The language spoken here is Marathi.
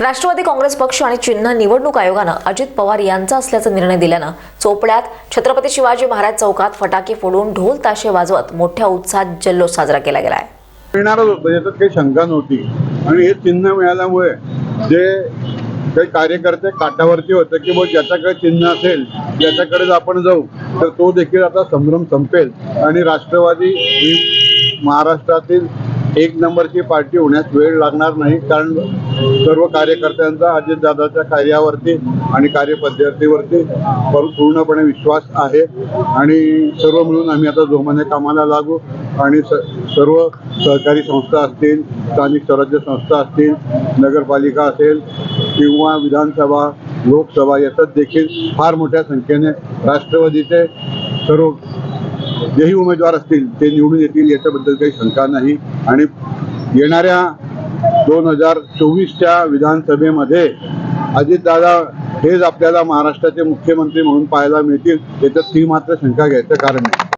राष्ट्रवादी काँग्रेस पक्ष आणि चिन्ह निवडणूक आयोगानं अजित पवार यांचा असल्याचा निर्णय दिल्यानं चोपड्यात छत्रपती शिवाजी महाराज चौकात फटाके फोडून ढोल ताशे वाजवत मोठ्या उत्साहात जल्लोष साजरा केला गेलाय मिळणारच होतं याच्यात काही शंका नव्हती. आणि हे चिन्ह मिळाल्यामुळे जे काही कार्यकर्ते काठावरती होते की मग ज्याच्याकडे चिन्ह असेल ज्याच्याकडेच आपण जाऊ तर तो देखील आता संभ्रम संपेल. आणि राष्ट्रवादी ही महाराष्ट्रातील एक नंबरची पार्टी होण्यास वेळ लागणार नाही कारण सर्व कार्यकर्त्यांचा अजितदादाच्या कार्यावरती आणि कार्यपद्धतीवरती पूर्णपणे विश्वास आहे. आणि सर्व मिळून आम्ही आता जोमाने कामाला लागू आणि स सर्व सहकारी संस्था असतील स्थानिक स्वराज्य संस्था असतील नगरपालिका असेल किंवा विधानसभा लोकसभा याच्यात देखील फार मोठ्या संख्येने राष्ट्रवादीचे सर्व जेही उमेदवार असतील ते निवडून येतील याच्याबद्दल काही शंका नाही. आणि येणाऱ्या दोन हजार चोवीसच्या विधानसभेमध्ये अजितदादा हेच आपल्याला महाराष्ट्राचे मुख्यमंत्री म्हणून पाहायला मिळतील याच्यात ती मात्र शंका घ्यायचं कारण नाही.